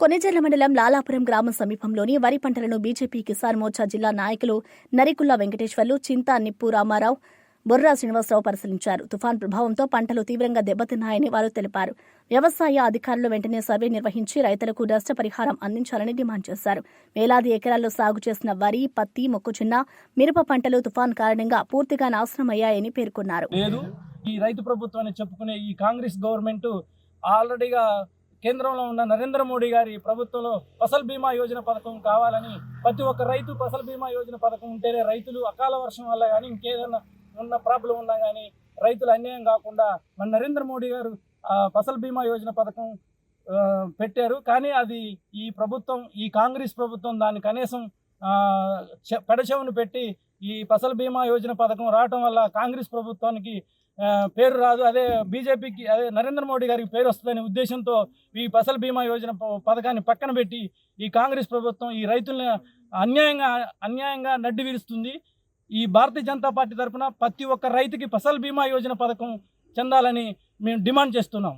కొనిజర్ల మండలం లాలాపురం గ్రామం సమీపంలోని వరి పంటలను బీజేపీ కిసాన్ మోర్చా జిల్లా నాయకులు నరికుల్లా వెంకటేశ్వర్లు చింతా నిప్పు రామారావు బొర్రా శ్రీనివాసరావు పరిశీలించారు. తుఫాన్ ప్రభావంతో పంటలు తీవ్రంగా దెబ్బతిన్నాయని వారు తెలిపారు. వ్యవసాయ అధికారులు వెంటనే సర్వే నిర్వహించి రైతులకు నష్టపరిహారం అందించాలని డిమాండ్ చేశారు. వేలాది ఎకరాల్లో సాగు చేసిన వరి పత్తి మొక్కజొన్న మిరప పంటలు తుఫాన్ కారణంగా పూర్తిగా నాశనమయ్యాయని పేర్కొన్నారు. ఈ రైతు ప్రభుత్వాన్ని చెప్పుకునే ఈ కాంగ్రెస్ గవర్నమెంట్ ఆల్రెడీగా కేంద్రంలో ఉన్న నరేంద్ర మోడీ గారి ప్రభుత్వంలో ఫసల్ బీమా యోజన పథకం కావాలని ప్రతి ఒక్క రైతు ఫసల్ బీమా యోజన పథకం ఉంటేనే రైతులు అకాల వర్షం వల్ల కానీ ఇంకేదైనా ఉన్న ప్రాబ్లం ఉన్నా కానీ రైతులు అన్యాయం కాకుండా మన నరేంద్ర మోడీ గారు ఫసల్ బీమా యోజన పథకం పెట్టారు. కానీ అది ఈ ప్రభుత్వం ఈ కాంగ్రెస్ ప్రభుత్వం దాన్ని కనీసం చె- పెడచెవును పెట్టి ఈ ఫసల్ బీమా యోజన పథకం రావటం వల్ల కాంగ్రెస్ ప్రభుత్వానికి పేరు రాదు. అదే బీజేపీకి అదే నరేంద్ర మోడీ గారికి పేరు వస్తుందనే ఉద్దేశంతో ఈ ఫసల్ బీమా యోజన ప- పథకాన్ని పక్కన పెట్టి ఈ కాంగ్రెస్ ప్రభుత్వం ఈ రైతులను అన్యాయంగా అన్యాయంగా నడ్డి విరుస్తుంది. ఈ భారతీయ జనతా పార్టీ తరఫున ప్రతి ఒక్క రైతుకి ఫసల్ బీమా యోజన పథకం చెందాలని మేము డిమాండ్ చేస్తున్నాం.